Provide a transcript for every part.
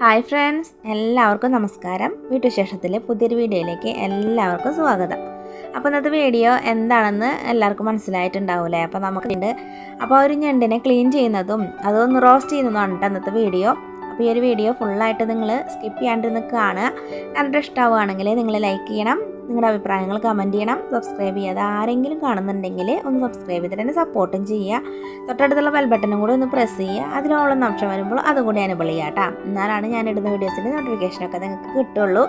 Hi friends എല്ലാവർക്കും നമസ്കാരം. വീട്ടുശേഷത്തിലെ പുതിയൊരു വീഡിയോയിലേക്ക് എല്ലാവർക്കും സ്വാഗതം. അപ്പോൾ ഇന്നത്തെ വീഡിയോ എന്താണെന്ന് എല്ലാവർക്കും മനസ്സിലായിട്ടുണ്ടാവില്ലേ അപ്പോൾ നമുക്കുണ്ട് അപ്പോൾ ഒരു ഞണ്ടിനെ ക്ലീൻ ചെയ്യുന്നതും അതൊന്ന് റോസ്റ്റ് ചെയ്യുന്നതുമാണ് ഇന്നത്തെ വീഡിയോ. അപ്പോൾ ഈ ഒരു വീഡിയോ ഫുള്ളായിട്ട് നിങ്ങൾ സ്കിപ്പ് ചെയ്യാണ്ടിരുന്ന് കാണുക. കണ്ടിട്ട് നിങ്ങൾ ലൈക്ക് ചെയ്യണം. നിങ്ങളുടെ അഭിപ്രായങ്ങൾ കമന്റ് ചെയ്യണം. സബ്സ്ക്രൈബ് ചെയ്യാതെ ആരെങ്കിലും കാണുന്നുണ്ടെങ്കിൽ ഒന്ന് സബ്സ്ക്രൈബ് ചെയ്തിട്ട് എന്നെ സപ്പോർട്ടും ചെയ്യുക. തൊട്ടടുത്തുള്ള ബെൽ ബട്ടണും കൂടി ഒന്ന് പ്രസ് ചെയ്യുക. അതിനോളം അംശം വരുമ്പോൾ അതും കൂടി എനബിൾ ചെയ്യുക കേട്ടോ. എന്നാലാണ് ഞാൻ ഇടുന്ന വീഡിയോസിന്റെ നോട്ടിഫിക്കേഷനൊക്കെ നിങ്ങൾക്ക് കിട്ടുള്ളൂ.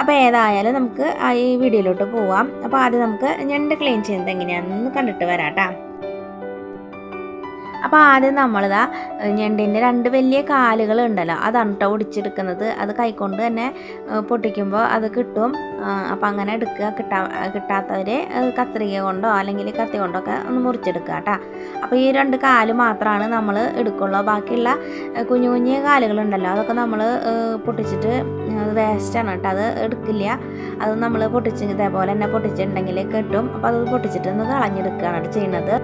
അപ്പോൾ ഏതായാലും നമുക്ക് ഈ വീഡിയോയിലോട്ട് പോവാം. അപ്പോൾ ആദ്യം നമുക്ക് ഞണ്ട് ക്ലീൻ ചെയ്യുന്നത് എങ്ങനെയാണെന്ന് കണ്ടിട്ട് വരാം കേട്ടോ. അപ്പോൾ ആദ്യം നമ്മളിതാ ഞണ്ടിന്റെ രണ്ട് വലിയ കാലുകൾ ഉണ്ടല്ലോ അതാണ് കേട്ടോ ഒടിച്ചെടുക്കുന്നത്. അത് കൈക്കൊണ്ട് തന്നെ പൊട്ടിക്കുമ്പോൾ അത് കിട്ടും. അപ്പോൾ അങ്ങനെ എടുക്കുക. കിട്ടാ കിട്ടാത്തവർ കത്രിക കൊണ്ടോ അല്ലെങ്കിൽ കത്തി കൊണ്ടോ ഒക്കെ ഒന്ന് മുറിച്ചെടുക്കുക കേട്ടോ അപ്പോൾ ഈ രണ്ട് കാൽ മാത്രമാണ് നമ്മൾ എടുക്കുള്ളൂ. ബാക്കിയുള്ള കുഞ്ഞു കുഞ്ഞു കാലുകളുണ്ടല്ലോ അതൊക്കെ നമ്മൾ പൊട്ടിച്ചിട്ട് വേസ്റ്റാണ് കേട്ടോ അത് എടുക്കില്ല. അത് നമ്മൾ പൊട്ടിച്ച് ഇതേപോലെ തന്നെ പൊട്ടിച്ചിട്ടുണ്ടെങ്കിൽ കിട്ടും. അപ്പോൾ അത് പൊട്ടിച്ചിട്ട് ഒന്ന് കളഞ്ഞെടുക്കുകയാണ് ചെയ്യുന്നത്.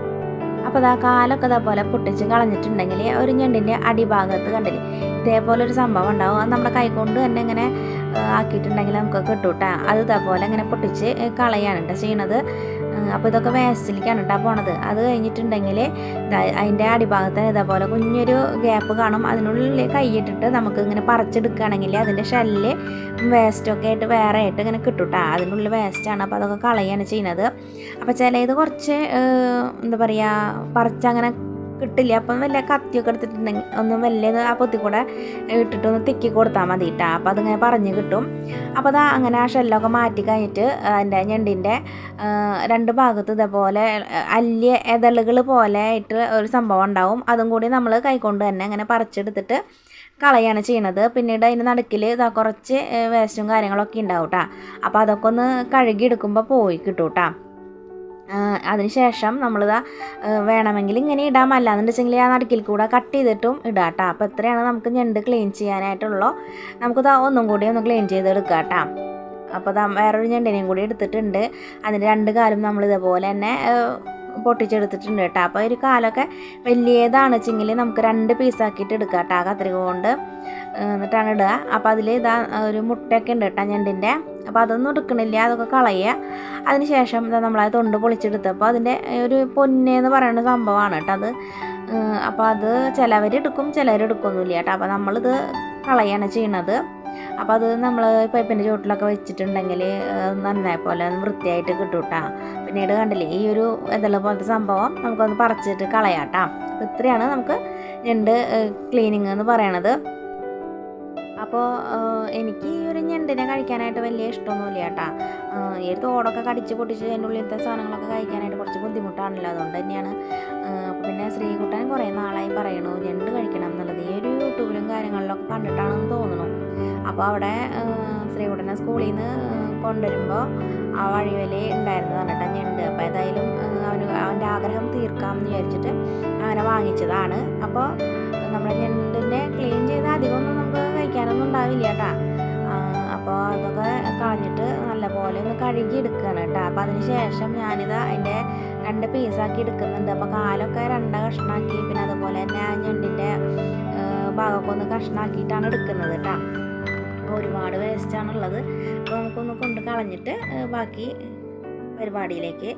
അപ്പോൾ ആ കാലൊക്കെ ഇതേപോലെ പൊട്ടിച്ച് കളഞ്ഞിട്ടുണ്ടെങ്കിൽ ഒരു ഞണ്ടിന്റെ അടിഭാഗത്ത് കണ്ടില്ലേ? ഇതേപോലെ ഒരു സംഭവം ഉണ്ടാവും. അത് നമ്മുടെ കൈകൊണ്ട് തന്നെ ഇങ്ങനെ ആക്കിയിട്ടുണ്ടെങ്കിൽ നമുക്ക് കിട്ടൂട്ടാ. കേട്ടോ അത് ഇതേപോലെ ഇങ്ങനെ പൊട്ടിച്ച് കളയാണ് കേട്ടോ ചെയ്യണത്. അപ്പോൾ ഇതൊക്കെ വേസ്റ്റിലേക്കാണ് കേട്ടോ പോണത്. അത് കഴിഞ്ഞിട്ടുണ്ടെങ്കിൽ അതിന്റെ അടിഭാഗത്ത് ഇതേപോലെ കുഞ്ഞൊരു ഗ്യാപ്പ് കാണും. അതിനുള്ളിൽ കൈയിട്ടിട്ട് നമുക്ക് ഇങ്ങനെ പറിച്ചെടുക്കുകയാണെങ്കിൽ അതിന്റെ ഷെല്ല് വേസ്റ്റൊക്കെ ആയിട്ട് വേറെ ആയിട്ട് ഇങ്ങനെ കിട്ടും കേട്ടോ അതിനുള്ളിൽ വേസ്റ്റാണ് അപ്പോൾ അതൊക്കെ കളയാണ് ചെയ്യുന്നത്. അപ്പോൾ ചിലത് കുറച്ച് എന്താ പറയുക പറിച്ചങ്ങനെ കിട്ടില്ല. അപ്പം വല്ല കത്തിയൊക്കെ എടുത്തിട്ടുണ്ടെങ്കിൽ ഒന്നും വലിയ ആ പൊത്തി കൂടെ ഇട്ടിട്ട് ഒന്ന് തിക്കി കൊടുത്താൽ മതി കേട്ടോ അപ്പം അതിങ്ങനെ പറഞ്ഞ് കിട്ടും. അപ്പോൾ അത് അങ്ങനെ ആ ഷെല്ലൊക്കെ മാറ്റി കഴിഞ്ഞിട്ട് അതിന്റെ ഞണ്ടിന്റെ രണ്ട് ഭാഗത്ത് ഇതേപോലെ അല്ലിയ ഇതളുകൾ പോലെ ആയിട്ട് ഒരു സംഭവം ഉണ്ടാവും. അതും കൂടി നമ്മൾ കൈകൊണ്ട് തന്നെ അങ്ങനെ പറിച്ചെടുത്തിട്ട് കളയാണ് ചെയ്യണത്. പിന്നീട് അതിന്റെ നടുക്കിൽ ഇതാ കുറച്ച് വേസ്റ്റും കാര്യങ്ങളൊക്കെ ഉണ്ടാവും കേട്ടോ അപ്പോൾ അതൊക്കെ ഒന്ന് കഴുകിയെടുക്കുമ്പോൾ പോയി കിട്ടും കേട്ടോ അതിനുശേഷം നമ്മളിതാ വേണമെങ്കിൽ ഇങ്ങനെ ഇടാം. അല്ലാന്നുണ്ടെച്ചെങ്കിൽ ആ നടുക്കിൽ കൂടെ കട്ട് ചെയ്തിട്ടും ഇടാം കേട്ടോ. അപ്പോൾ എത്രയാണ് നമുക്ക് ഞണ്ട് ക്ലീൻ ചെയ്യാനായിട്ടുള്ളൂ. നമുക്കിതാ ഒന്നും കൂടി ഒന്ന് ക്ലീൻ ചെയ്തെടുക്കാം കേട്ടോ. അപ്പോൾ വേറൊരു ഞണ്ടിനെയും കൂടി എടുത്തിട്ടുണ്ട്. അതിന്റെ രണ്ട് കാലും നമ്മൾ ഇതേപോലെ തന്നെ പൊട്ടിച്ചെടുത്തിട്ടുണ്ട് കേട്ടോ. അപ്പോൾ ഒരു കാലൊക്കെ വലിയതാണ് വെച്ചെങ്കിൽ നമുക്ക് രണ്ട് പീസാക്കിയിട്ട് എടുക്കാം കേട്ടോ. കത്രിക കൊണ്ട് എന്നിട്ടാണ് ഇടുക. അപ്പോൾ അതിൽ ഇതാ ഒരു മുട്ടയൊക്കെ ഉണ്ട് കേട്ടോ ഞണ്ടിന്റെ അപ്പോൾ അതൊന്നും എടുക്കണില്ല അതൊക്കെ കളയുക. അതിന് ശേഷം ഇതാ നമ്മളത് തൊണ്ട് പൊളിച്ചെടുത്തപ്പോൾ അതിന്റെ ഒരു പൊന്നേന്ന് പറയുന്ന സംഭവമാണ് കേട്ടോ അത്. അപ്പോൾ അത് ചിലവരെടുക്കും ചിലവരെടുക്കൊന്നുമില്ല കേട്ടോ. അപ്പോൾ നമ്മളിത് കളയാണ് ചെയ്യണത്. അപ്പോൾ അത് നമ്മൾ പൈപ്പിന്റെ ചുവട്ടിലൊക്കെ വെച്ചിട്ടുണ്ടെങ്കിൽ നന്നായി പോലെ വൃത്തിയായിട്ട് കിട്ടും കേട്ടോ പിന്നീട് കണ്ടില്ലേ ഈ ഒരു ഇതെല്ലാം പോലത്തെ സംഭവം നമുക്കൊന്ന് പറിച്ചിട്ട് കളയാം അപ്പോൾ ഇത്രയാണ് നമുക്ക് ഞണ്ട് ക്ലീനിങ് എന്ന് പറയണത്. അപ്പോൾ എനിക്ക് ഈ ഒരു ഞണ്ടിനെ കഴിക്കാനായിട്ട് വലിയ ഇഷ്ടമൊന്നുമില്ല കേട്ടോ. ഈ ഒരു തോടൊക്കെ കടിച്ച് പൊട്ടിച്ച് അതിന്റെ ഉള്ളിലത്തെ സാധനങ്ങളൊക്കെ കഴിക്കാനായിട്ട് കുറച്ച് ബുദ്ധിമുട്ടാണല്ലോ. അതുകൊണ്ട് തന്നെയാണ് അപ്പോൾ പിന്നെ ശ്രീകുട്ടൻ കുറേ നാളായി പറയണു ഞണ്ട് കഴിക്കണം എന്നുള്ളത്. ഈ ഒരു യൂട്യൂബിലും കാര്യങ്ങളിലൊക്കെ കണ്ടിട്ടാണെന്ന് തോന്നുന്നു. അപ്പോൾ അവിടെ ശ്രീകുട്ടനെ സ്കൂളിൽ നിന്ന് കൊണ്ടുവരുമ്പോൾ ആ വഴിവലി ഉണ്ടായിരുന്നു കേട്ടോ ഞണ്ട്. അപ്പോൾ ഏതായാലും അവന് അവന്റെ ആഗ്രഹം തീർക്കാം എന്ന് വിചാരിച്ചിട്ട് അങ്ങനെ വാങ്ങിച്ചതാണ്. അപ്പോൾ നമ്മുടെ ഞണ്ടിനെ ക്ലീൻ ചെയ്ത് അധികമൊന്നും നമുക്ക് കഴിക്കാനൊന്നും ഉണ്ടാവില്ല കേട്ടോ അപ്പോൾ അതൊക്കെ കളഞ്ഞിട്ട് നല്ലപോലെ ഒന്ന് കഴുകി എടുക്കുകയാണ് കേട്ടോ. അപ്പോൾ അതിന് ശേഷം ഞാനിത് അതിന്റെ രണ്ട് പീസാക്കി എടുക്കുന്നുണ്ട്. അപ്പോൾ കാലൊക്കെ രണ്ട് കഷ്ണാക്കി പിന്നെ അതുപോലെ തന്നെ ഞണ്ടിന്റെ ഭാഗമൊക്കെ ഒന്ന് കഷ്ണാക്കിയിട്ടാണ് എടുക്കുന്നത് കേട്ടോ. അപ്പോൾ ഒരുപാട് വേസ്റ്റാണുള്ളത് അപ്പോൾ നമുക്കൊന്ന് കൊണ്ട് കളഞ്ഞിട്ട് ബാക്കി പരിപാടിയിലേക്ക്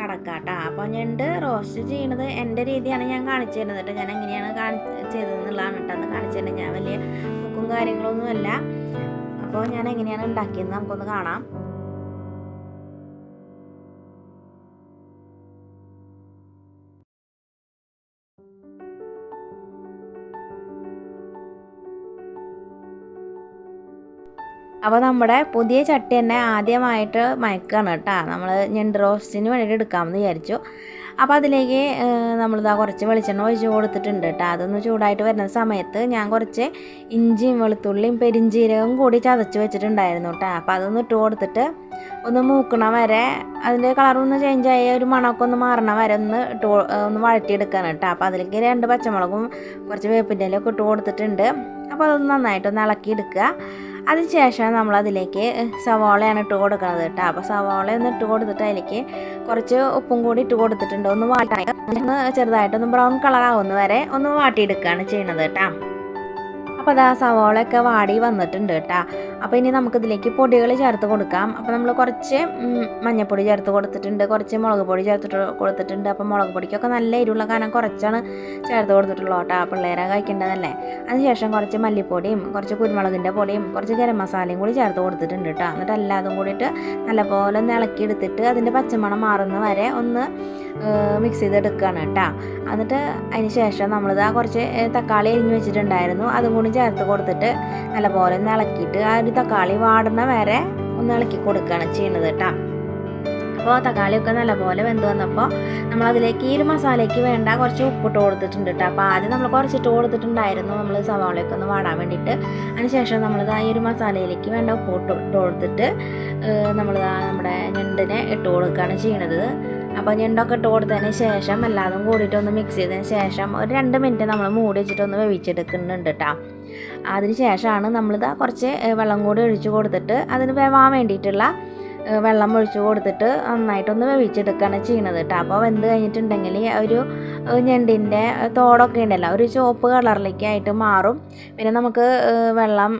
കടക്കാട്ടോ അപ്പോൾ ഞണ്ട് റോസ്റ്റ് ചെയ്യണത് എന്റെ രീതിയാണ് ഞാൻ കാണിച്ചു തരുന്നത് കേട്ടോ ഞാൻ എങ്ങനെയാണ് കാണി ചെയ്തതെന്നുള്ളതാണ് കേട്ടോ അന്ന് കാണിച്ചു തരുന്നത്. ഞാൻ വലിയ കുക്കും കാര്യങ്ങളൊന്നുമല്ല. അപ്പോൾ ഞാൻ എങ്ങനെയാണ് ഉണ്ടാക്കിയത് നമുക്കൊന്ന് കാണാം. അപ്പോൾ നമ്മുടെ പുതിയ ചട്ടി തന്നെ ആദ്യമായിട്ട് മയക്കാണ് കേട്ടോ. നമ്മൾ ഞണ്ട് റോസ്റ്റിന് വേണ്ടിയിട്ട് എടുക്കാമെന്ന് വിചാരിച്ചു. അപ്പോൾ അതിലേക്ക് നമ്മളിതാ കുറച്ച് വെളിച്ചെണ്ണ ഒഴിച്ച് കൊടുത്തിട്ടുണ്ട് കേട്ടോ. അതൊന്ന് ചൂടായിട്ട് വരുന്ന സമയത്ത് ഞാൻ കുറച്ച് ഇഞ്ചിയും വെളുത്തുള്ളിയും പെരിഞ്ചീരകവും കൂടി ചതച്ച് വെച്ചിട്ടുണ്ടായിരുന്നു കേട്ടോ. അപ്പോൾ അതൊന്ന് ഇട്ട് കൊടുത്തിട്ട് ഒന്ന് മൂക്കണ വരെ. അതിന്റെ കളറൊന്ന് ചേഞ്ച് ആയ ഒരു മണമൊക്കെ ഒന്ന് മാറണ വരെ ഒന്ന് ഇട്ട് ഒന്ന് വഴറ്റിയെടുക്കാൻ കേട്ടോ. അപ്പോൾ അതിലേക്ക് രണ്ട് പച്ചമുളകും കുറച്ച് വേപ്പിന്റെ ഇലയൊക്കെ ഇട്ട് കൊടുത്തിട്ടുണ്ട്. അപ്പോൾ അതൊന്ന് നന്നായിട്ടൊന്ന് ഇളക്കിയെടുക്കുക. അതിനുശേഷം നമ്മൾ അതിലേക്ക് സവാളയാണ് ഇട്ട് കൊടുക്കുന്നത് കേട്ടോ. അപ്പോൾ സവാള ഒന്ന് ഇട്ട് കൊടുത്തിട്ട് അതിലേക്ക് കുറച്ച് ഉപ്പും കൂടി ഇട്ട് കൊടുത്തിട്ടുണ്ട്. ഒന്ന് വാട്ടാൻ. ഒന്ന് ചെറുതായിട്ടൊന്ന് ബ്രൗൺ കളർ ആവുന്ന വരെ ഒന്ന് വാട്ടിയെടുക്കുകയാണ് ചെയ്യുന്നത് കേട്ടോ. അപ്പോൾ അതാ സവോളയൊക്കെ വാടി വന്നിട്ടുണ്ട് കേട്ടോ. അപ്പോൾ ഇനി നമുക്കിതിലേക്ക് പൊടികൾ ചേർത്ത് കൊടുക്കാം. അപ്പോൾ നമ്മൾ കുറച്ച് മഞ്ഞൾപ്പൊടി ചേർത്ത് കൊടുത്തിട്ടുണ്ട് കുറച്ച് മുളക് പൊടി ചേർത്തിട്ട് കൊടുത്തിട്ടുണ്ട്. അപ്പോൾ മുളക് പൊടിക്കൊക്കെ നല്ല എരിവുള്ള കാരണം കുറച്ചാണ് ചേർത്ത് കൊടുത്തിട്ടുള്ളൂ കേട്ടോ പിള്ളേരെ കഴിക്കേണ്ടതല്ലേ. അതിനുശേഷം കുറച്ച് മല്ലിപ്പൊടിയും കുറച്ച് കുരുമുളകിന്റെ പൊടിയും കുറച്ച് ഗരം മസാലയും കൂടി ചേർത്ത് കൊടുത്തിട്ടുണ്ട് കേട്ടോ. എന്നിട്ട് എല്ലാതും കൂടിയിട്ട് നല്ലപോലെ ഒന്ന് ഇളക്കി എടുത്തിട്ട് അതിന്റെ പച്ചമണം മാറുന്ന വരെ ഒന്ന് മിക്സ് ചെയ്തെടുക്കുകയാണ് കേട്ടോ. എന്നിട്ട് അതിന് ശേഷം നമ്മളിത് കുറച്ച് തക്കാളി അരിഞ്ഞ് വെച്ചിട്ടുണ്ടായിരുന്നു. അതും കൂടി ചേർത്ത് കൊടുത്തിട്ട് നല്ലപോലെ ഒന്ന് ഇളക്കിയിട്ട് ആ ഒരു തക്കാളി വാടുന്ന വരെ ഒന്ന് ഇളക്കി കൊടുക്കുകയാണ് ചെയ്യുന്നത് കേട്ടോ. അപ്പോൾ തക്കാളിയൊക്കെ നല്ലപോലെ വെന്ത് വന്നപ്പോൾ നമ്മളതിലേക്ക് ഈ ഒരു മസാലയ്ക്ക് വേണ്ട കുറച്ച് ഉപ്പിട്ട് കൊടുത്തിട്ടുണ്ട് കേട്ടോ. അപ്പോൾ ആദ്യം നമ്മൾ കുറച്ചിട്ട് കൊടുത്തിട്ടുണ്ടായിരുന്നു. നമ്മൾ സവാളയൊക്കെ ഒന്ന് വാടാൻ വേണ്ടിയിട്ട്. അതിനുശേഷം നമ്മൾ ആ ഈ ഒരു മസാലയിലേക്ക് വേണ്ട ഉപ്പ് ഇട്ട് കൊടുത്തിട്ട് നമ്മൾ നമ്മുടെ ഞണ്ടിനെ ഇട്ട് കൊടുക്കുകയാണ് ചെയ്യണത് അപ്പോൾ ഞണ്ടൊക്കെ ഇട്ട് കൊടുത്തതിന് ശേഷം എല്ലാതും കൂടിയിട്ടൊന്ന് മിക്സ് ചെയ്തതിന് ശേഷം ഒരു രണ്ട് മിനിറ്റ് നമ്മൾ മൂടി വെച്ചിട്ടൊന്ന് വേവിച്ചെടുക്കുന്നുണ്ട് കേട്ടോ. അതിന് ശേഷമാണ് നമ്മളിത് കുറച്ച് വെള്ളം കൂടി ഒഴിച്ച് കൊടുത്തിട്ട് അതിന് വേവാൻ വേണ്ടിയിട്ടുള്ള വെള്ളം ഒഴിച്ച് കൊടുത്തിട്ട് നന്നായിട്ടൊന്ന് വേവിച്ചെടുക്കുകയാണ് ചെയ്യണത് കേട്ടോ അപ്പോൾ വെന്ത് കഴിഞ്ഞിട്ടുണ്ടെങ്കിൽ ഒരു ഞണ്ടിന്റെ തോടൊക്കെ ഉണ്ടല്ലോ ഒരു ചുവപ്പ് കളറിലേക്കായിട്ട് മാറും. പിന്നെ നമുക്ക് വെള്ളം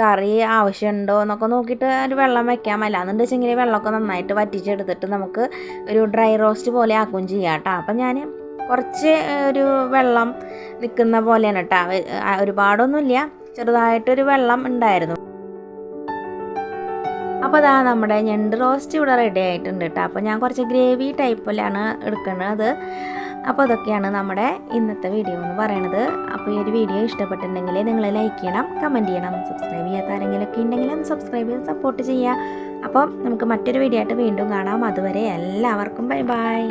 കറി ആവശ്യമുണ്ടോ എന്നൊക്കെ നോക്കിയിട്ട് ഒരു വെള്ളം വെക്കാം. അല്ലാന്നുണ്ട് വെച്ചെങ്കിൽ വെള്ളമൊക്കെ നന്നായിട്ട് വറ്റിച്ചെടുത്തിട്ട് നമുക്ക് ഒരു ഡ്രൈ റോസ്റ്റ് പോലെ ആക്കുകയും ചെയ്യാം കേട്ടോ അപ്പം ഞാൻ കുറച്ച് ഒരു വെള്ളം നിൽക്കുന്ന പോലെയാണ് കേട്ടോ ഒരുപാടൊന്നുമില്ല. ചെറുതായിട്ടൊരു വെള്ളം ഉണ്ടായിരുന്നു. അപ്പോൾ അതാ നമ്മുടെ ഞണ്ട് റോസ്റ്റ് ഇവിടെ റെഡി ആയിട്ടുണ്ട് കേട്ടോ അപ്പോൾ ഞാൻ കുറച്ച് ഗ്രേവി ടൈപ്പിലാണ് എടുക്കുന്നത്. അപ്പോൾ അതൊക്കെയാണ് നമ്മുടെ ഇന്നത്തെ വീഡിയോ എന്ന് പറയണത്. അപ്പോൾ ഈ ഒരു വീഡിയോ ഇഷ്ടപ്പെട്ടിട്ടുണ്ടെങ്കിൽ നിങ്ങൾ ലൈക്ക് ചെയ്യണം കമന്റ് ചെയ്യണം. സബ്സ്ക്രൈബ് ചെയ്യാത്ത ആരെങ്കിലുമൊക്കെ ഉണ്ടെങ്കിൽ ഒന്ന് സബ്സ്ക്രൈബ് ചെയ്ത് സപ്പോർട്ട് ചെയ്യുക. അപ്പോൾ നമുക്ക് മറ്റൊരു വീഡിയോ ആയിട്ട് വീണ്ടും കാണാം. അതുവരെ എല്ലാവർക്കും ബൈ ബൈ